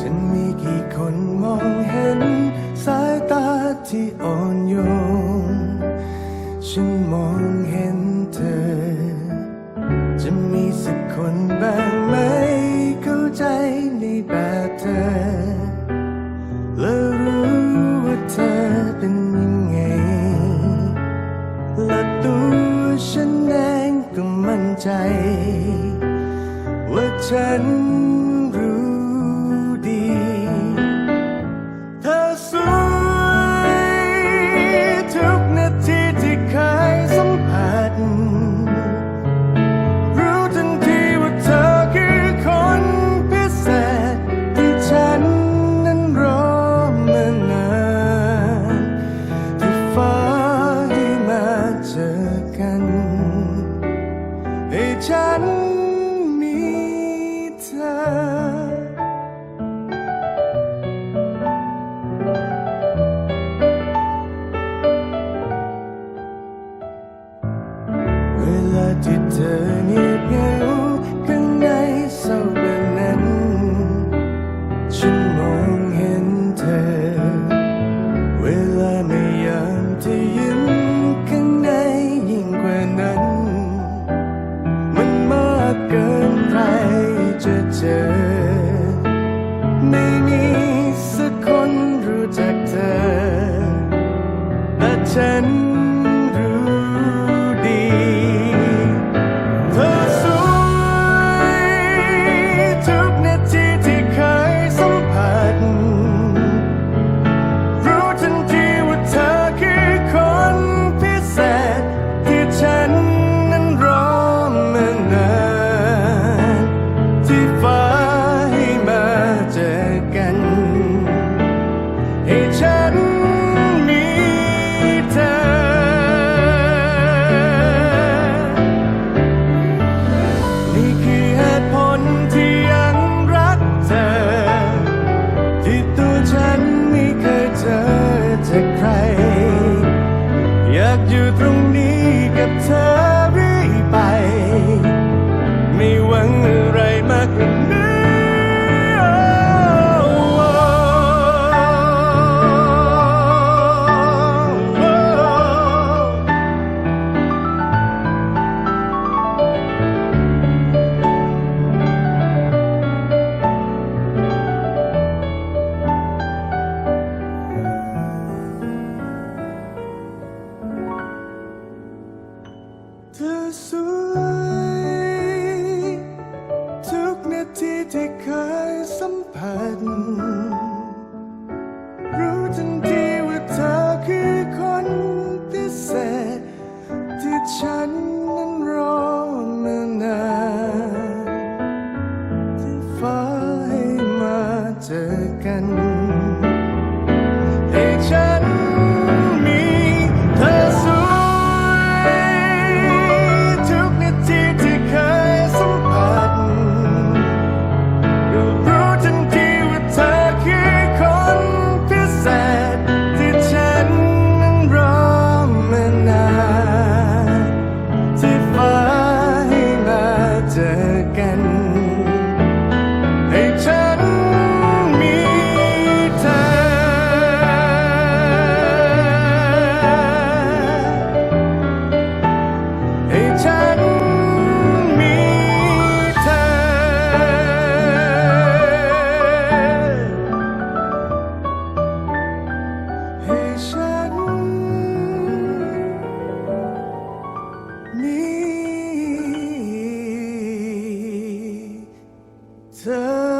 ฉันมีกี่คนมองเห็น สายตาที่อ่อนโยน ฉันมองเห็นเธอ จะมีสักคนบ้างไหม เข้าใจในแบบเธอ และรู้ว่าเธอเป็นยังไง และตัวฉันเองก็มั่นใจ ว่าฉัน จ เธ ให้ฉัน มีเธอ